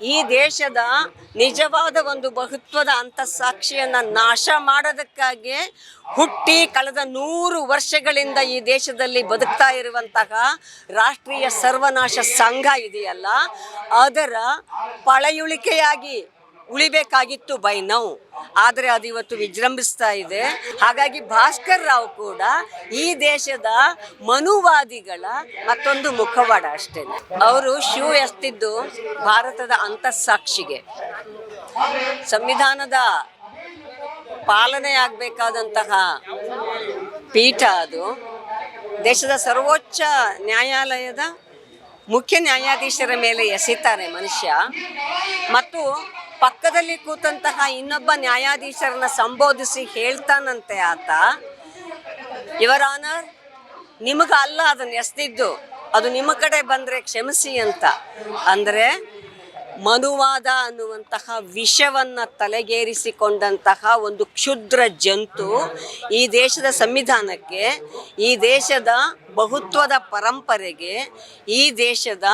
ಈ ದೇಶದ ನಿಜವಾದ ಒಂದು ಬಹುತ್ವದ ಅಂತಃಸಾಕ್ಷಿಯನ್ನು ನಾಶ ಮಾಡೋದಕ್ಕಾಗಿ ಹುಟ್ಟಿ ಕಳೆದ ನೂರು ವರ್ಷಗಳಿಂದ ಈ ದೇಶದಲ್ಲಿ ಬದುಕ್ತಾ ಇರುವಂತಹ ರಾಷ್ಟ್ರೀಯ ಸರ್ವನಾಶ ಸಂಘ ಇದೆಯಲ್ಲ, ಅದರ ಪಳೆಯುಳಿಕೆಯಾಗಿ ಉಳಿಬೇಕಾಗಿತ್ತು ಬೈ ನೌ ಆದರೆ ಅದು ಇವತ್ತು ವಿಜೃಂಭಿಸ್ತಾ ಇದೆ. ಹಾಗಾಗಿ ಭಾಸ್ಕರ್ ರಾವ್ ಕೂಡ ಈ ದೇಶದ ಮನುವಾದಿಗಳ ಮತ್ತೊಂದು ಮುಖವಾಡ ಅಷ್ಟೇ. ಅವರು ಶೂ ಎಸ್ತಿದ್ದು ಭಾರತದ ಅಂತಸ್ಸಾಕ್ಷಿಗೆ. ಸಂವಿಧಾನದ ಪಾಲನೆಯಾಗಬೇಕಾದಂತಹ ಪೀಠ ಅದು. ದೇಶದ ಸರ್ವೋಚ್ಚ ನ್ಯಾಯಾಲಯದ ಮುಖ್ಯ ನ್ಯಾಯಾಧೀಶರ ಮೇಲೆ ಎಸೆತಾರೆ ಮನುಷ್ಯ. ಮತ್ತು ಪಕ್ಕದಲ್ಲಿ ಕೂತಂತಹ ಇನ್ನೊಬ್ಬ ನ್ಯಾಯಾಧೀಶರನ್ನ ಸಂಬೋಧಿಸಿ ಹೇಳ್ತಾನಂತೆ ಆತ. ಇವರ ಆನರ್ ನಿಮಗೆ ಅಲ್ಲ, ಅದನ್ನ ಎಸ್ದಿದ್ದು. ಅದು ನಿಮ್ಮ ಕಡೆ ಬಂದರೆ ಕ್ಷಮಿಸಿ ಅಂತ. ಅಂದರೆ, ಮನುವಾದ ಅನ್ನುವಂತಹ ವಿಷವನ್ನ ತಲೆಗೇರಿಸಿಕೊಂಡಂತಹ ಒಂದು ಕ್ಷುದ್ರ ಜಂತು ಈ ದೇಶದ ಸಂವಿಧಾನಕ್ಕೆ, ಈ ದೇಶದ ಬಹುತ್ವದ ಪರಂಪರೆಗೆ ಈ ದೇಶದ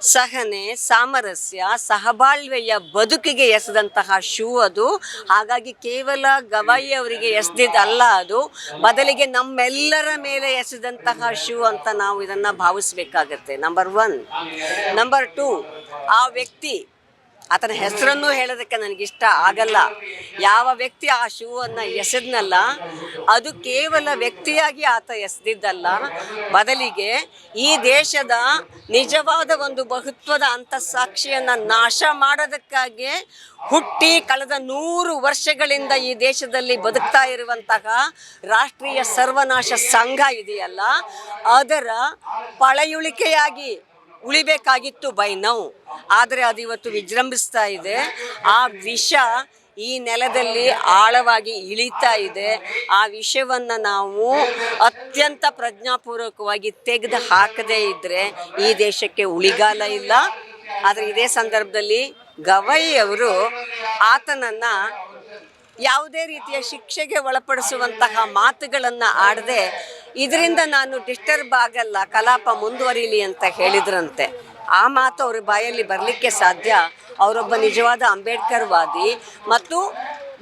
ಸಹನೆ, ಸಾಮರಸ್ಯ, ಸಹಬಾಳ್ವೆಯ ಬದುಕಿಗೆ ಎಸೆದಂತಹ ಶೂ ಅದು. ಹಾಗಾಗಿ ಕೇವಲ ಗವಾಯಿ ಅವರಿಗೆ ಎಸೆದಿದ್ದಲ್ಲ ಅದು. ಬದಲಿಗೆ ನಮ್ಮೆಲ್ಲರ ಮೇಲೆ ಎಸೆದಂತಹ ಶೂ ಅಂತ ನಾವು ಇದನ್ನು ಭಾವಿಸ್ಬೇಕಾಗತ್ತೆ. ನಂಬರ್ ಒನ್ ನಂಬರ್ ಟು ಆ ವ್ಯಕ್ತಿ ಆತನ ಹೆಸರನ್ನು ಹೇಳೋದಕ್ಕೆ ನನಗಿಷ್ಟ ಆಗಲ್ಲ. ಯಾವ ವ್ಯಕ್ತಿ ಆ ಶೂವನ್ನು ಎಸೆದ್ನಲ್ಲ, ಅದು ಕೇವಲ ವ್ಯಕ್ತಿಯಾಗಿ ಆತ ಎಸೆದಿದ್ದಲ್ಲ. ಬದಲಿಗೆ ಈ ದೇಶದ ನಿಜವಾದ ಒಂದು ಬಹುತ್ವದ ಅಂತಃಸಾಕ್ಷಿಯನ್ನು ನಾಶ ಮಾಡೋದಕ್ಕಾಗಿ ಹುಟ್ಟಿ ಕಳೆದ ನೂರು ವರ್ಷಗಳಿಂದ ಈ ದೇಶದಲ್ಲಿ ಬದುಕ್ತಾ ಇರುವಂತಹ ರಾಷ್ಟ್ರೀಯ ಸರ್ವನಾಶ ಸಂಘ ಇದೆಯಲ್ಲ, ಅದರ ಪಳೆಯುಳಿಕೆಯಾಗಿ ಉಳಿಬೇಕಾಗಿತ್ತು ಬೈ ನೌ ಆದರೆ ಅದು ಇವತ್ತು ವಿಜೃಂಭಿಸ್ತಾ ಇದೆ. ಆ ವಿಷ ಈ ನೆಲದಲ್ಲಿ ಆಳವಾಗಿ ಇಳಿತಾ ಇದೆ. ಆ ವಿಷಯವನ್ನು ನಾವು ಅತ್ಯಂತ ಪ್ರಜ್ಞಾಪೂರ್ವಕವಾಗಿ ತೆಗೆದು ಹಾಕದೇ ಇದ್ದರೆ ಈ ದೇಶಕ್ಕೆ ಉಳಿಗಾಲ ಇಲ್ಲ. ಆದರೆ ಇದೇ ಸಂದರ್ಭದಲ್ಲಿ ಗವೈ ಅವರು ಆತನನ್ನ ಯಾವುದೇ ರೀತಿಯ ಶಿಕ್ಷೆಗೆ ಒಳಪಡಿಸುವಂತಹ ಮಾತುಗಳನ್ನು ಆಡದೆ ಇದರಿಂದ ನಾನು ಡಿಸ್ಟರ್ಬ್ ಆಗಲ್ಲ, ಕಲಾಪ ಮುಂದುವರಿಲಿ ಅಂತ ಹೇಳಿದ್ರಂತೆ. ಆ ಮಾತು ಅವ್ರ ಬಾಯಲ್ಲಿ ಬರಲಿಕ್ಕೆ ಸಾಧ್ಯ? ಅವರೊಬ್ಬ ನಿಜವಾದ ಅಂಬೇಡ್ಕರ್ ವಾದಿ ಮತ್ತು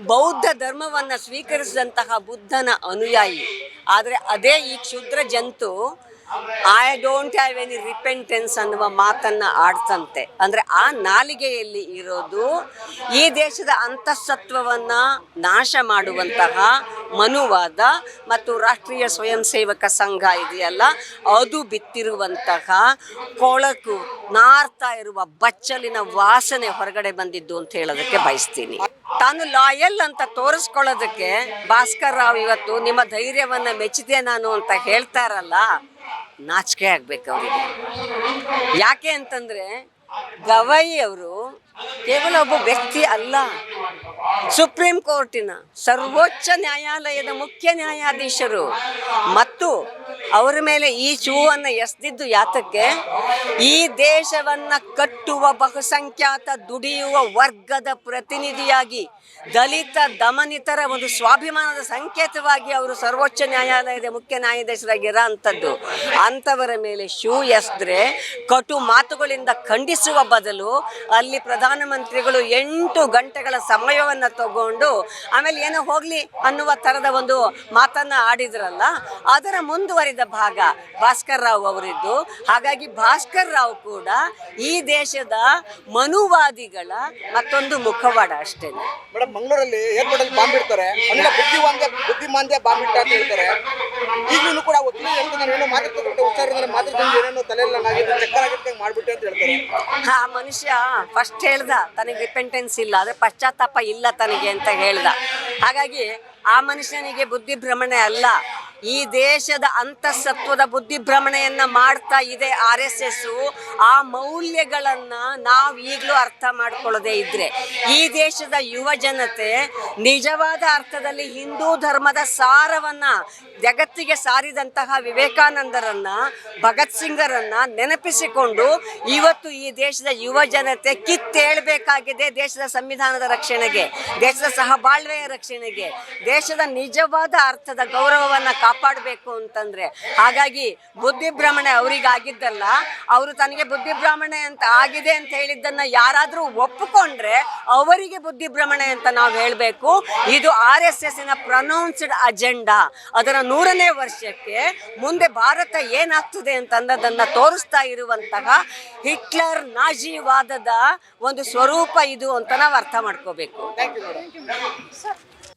ಬೌದ್ಧ ಧರ್ಮವನ್ನು ಸ್ವೀಕರಿಸಿದಂತಹ ಬುದ್ಧನ ಅನುಯಾಯಿ. ಆದರೆ ಅದೇ ಈ ಕ್ಷುದ್ರ ಜಂತು I don't have any repentance ಅನ್ನುವ ಮಾತನ್ನ ಆಡ್ತಂತೆ. ಅಂದ್ರೆ ಆ ನಾಲಿಗೆಯಲ್ಲಿ ಇರೋದು ಈ ದೇಶದ ಅಂತಃಸತ್ವವನ್ನು ನಾಶ ಮಾಡುವಂತಹ ಮನುವಾದ ಮತ್ತು ರಾಷ್ಟ್ರೀಯ ಸ್ವಯಂ ಸೇವಕ ಸಂಘ ಇದೆಯಲ್ಲ, ಅದು ಬಿತ್ತಿರುವಂತಹ ಕೊಳಕು ನಾರ್ತಾ ಇರುವ ಬಚ್ಚಲಿನ ವಾಸನೆ ಹೊರಗಡೆ ಬಂದಿದ್ದು ಅಂತ ಹೇಳೋದಕ್ಕೆ ಬಯಸ್ತೀನಿ. ತಾನು ಲಾಯಲ್ ಅಂತ ತೋರಿಸ್ಕೊಳ್ಳೋದಕ್ಕೆ ಭಾಸ್ಕರ್ ರಾವ್ ಇವತ್ತು ನಿಮ್ಮ ಧೈರ್ಯವನ್ನ ಮೆಚ್ಚಿದೆ ನಾನು ಅಂತ ಹೇಳ್ತಾರಲ್ಲ ನಾಚಿಕೆ ಆಗ್ಬೇಕು ಅವರಿಗೆ. ಯಾಕೆ ಅಂತಂದ್ರೆ ಗವಾಯಿ ಅವರು ಕೇವಲ ಒಬ್ಬ ವ್ಯಕ್ತಿ ಅಲ್ಲ. ಸುಪ್ರೀಂ ಕೋರ್ಟಿನ ಸರ್ವೋಚ್ಚ ನ್ಯಾಯಾಲಯದ ಮುಖ್ಯ ನ್ಯಾಯಾಧೀಶರು ಮತ್ತು ಅವರ ಮೇಲೆ ಈ ಚೂವನ್ನು ಎಸ್ದಿದ್ದು ಯಾತಕ್ಕೆ? ಈ ದೇಶವನ್ನ ಕಟ್ಟುವ ಬಹುಸಂಖ್ಯಾತ, ದುಡಿಯುವ ವರ್ಗದ ಪ್ರತಿನಿಧಿಯಾಗಿ, ದಲಿತ, ದಮನಿತರ ಒಂದು ಸ್ವಾಭಿಮಾನದ ಸಂಕೇತವಾಗಿ ಅವರು ಸರ್ವೋಚ್ಚ ನ್ಯಾಯಾಲಯದ ಮುಖ್ಯ ನ್ಯಾಯಾಧೀಶರಾಗಿರೋ ಅಂಥದ್ದು ಅಂಥವರ ಮೇಲೆ ಶೂ ಎಸ್ದ್ರೆ ಕಟು ಮಾತುಗಳಿಂದ ಖಂಡಿಸುವ ಬದಲು ಅಲ್ಲಿ ಪ್ರಧಾನಮಂತ್ರಿಗಳು ಎಂಟು ಗಂಟೆಗಳ ಸಮಯವನ್ನು ತಗೊಂಡು ಆಮೇಲೆ ಏನೋ ಹೋಗಲಿ ಅನ್ನುವ ಥರದ ಒಂದು ಮಾತನ್ನು ಆಡಿದ್ರಲ್ಲ ಅದರ ಮುಂದುವರಿದ ಭಾಗ ಭಾಸ್ಕರ್ ರಾವ್ ಅವರಿದ್ದು. ಹಾಗಾಗಿ ಭಾಸ್ಕರ್ ರಾವ್ ಕೂಡ ಈ ದೇಶದ ಮನುವಾದಿಗಳ ಮತ್ತೊಂದು ಮುಖವಾಡ ಅಷ್ಟೇ. ಮೇಡಮ್ ಮಂಗಳೂರಲ್ಲಿ ಏರ್ಪೋರ್ಟ್ ಅಲ್ಲಿ ಬಾಂಬ್ ಇಡ್ತಾರೆ. ಬುದ್ಧಿವಂತ ಬುದ್ಧಿಮಾಂದ್ಯ ಬಾಂಬ್ ಇಟ್ಟ ಅಂತ ಹೇಳ್ತಾರೆ. ಈಗಲೂ ಕೂಡ ಒತ್ತಿನ ಹೇಳ್ತಾ ನಾನು ಏನೋ ಮಾತಾಡ್ತಿದ್ದೆ ಹುಷಾರಿದ್ರೆ ಮಾತಾಡ್ತೀನಿ ಏನೇನೋ ತಲೆಯಲ್ಲ ನಂಗಾಗಿದೆ ಚಕ್ಕರ್ ಆಗಿದ್ದಂಗೆ ಮಾಡ್ಬಿಟ್ಟೆ ಅಂತ ಹೇಳ್ತಾರೆ. ಆ ಮನುಷ್ಯ ಫಸ್ಟ್ ಹೇಳ್ದ, ತನಗೆ ರಿಪೆಂಟೆನ್ಸ್ ಇಲ್ಲ ಅಂದ್ರೆ ಪಶ್ಚಾತ್ತಾಪ ಇಲ್ಲ ತನಗೆ ಅಂತ ಹೇಳ್ದ. ಹಾಗಾಗಿ ಆ ಮನುಷ್ಯನಿಗೆ ಬುದ್ಧಿಭ್ರಮಣೆ ಅಲ್ಲ. ಈ ದೇಶದ ಅಂತಸತ್ವದ ಬುದ್ಧಿಭ್ರಮಣೆಯನ್ನ ಮಾಡ್ತಾ ಇದೆ ಆರ್ ಎಸ್ ಎಸ್ ಆ ಮೌಲ್ಯಗಳನ್ನ ನಾವು ಈಗಲೂ ಅರ್ಥ ಮಾಡ್ಕೊಳ್ಳದೆ ಇದ್ರೆ. ಈ ದೇಶದ ಯುವ ಜನತೆ ನಿಜವಾದ ಅರ್ಥದಲ್ಲಿ ಹಿಂದೂ ಧರ್ಮದ ಸಾರವನ್ನ, ಜಗತ್ತಿಗೆ ಸಾರಿದಂತಹ ವಿವೇಕಾನಂದರನ್ನ, ಭಗತ್ ಸಿಂಗರನ್ನ ನೆನಪಿಸಿಕೊಂಡು ಇವತ್ತು ಈ ದೇಶದ ಯುವ ಜನತೆ ಕಿತ್ತೇಳ್ಬೇಕಾಗಿದೆ ದೇಶದ ಸಂವಿಧಾನದ ರಕ್ಷಣೆಗೆ, ದೇಶದ ಸಹಬಾಳ್ವೆಯ ರಕ್ಷಣೆಗೆ. ದೇಶದ ನಿಜವಾದ ಅರ್ಥದ ಗೌರವವನ್ನು ಕಾಪಾಡಬೇಕು ಅಂತಂದ್ರೆ. ಹಾಗಾಗಿ ಬುದ್ಧಿಭ್ರಮಣೆ ಅವರಿಗಾಗಿದ್ದಲ್ಲ ಅವರು ತನಗೆ ಬುದ್ಧಿಭ್ರಮಣೆ ಅಂತ ಆಗಿದೆ ಅಂತ ಹೇಳಿದ್ದನ್ನ ಯಾರಾದರೂ ಒಪ್ಪಿಕೊಂಡ್ರೆ ಅವರಿಗೆ ಬುದ್ಧಿಭ್ರಮಣೆ ಅಂತ ನಾವು ಹೇಳಬೇಕು. ಇದು ಆರ್ ಎಸ್ ಎಸ್ಸಿನ ಪ್ರನೌನ್ಸ್ಡ್ ಅಜೆಂಡಾ ಅದರ ನೂರನೇ ವರ್ಷಕ್ಕೆ ಮುಂದೆ ಭಾರತ ಏನಾಗ್ತದೆ ಅಂತ ಅನ್ನೋದನ್ನ ತೋರಿಸ್ತಾ ಇರುವಂತಹ ಹಿಟ್ಲರ್ ನಾಜಿವಾದದ ಒಂದು ಸ್ವರೂಪ ಇದು ಅಂತ ನಾವು ಅರ್ಥ ಮಾಡ್ಕೋಬೇಕು. Thank you madam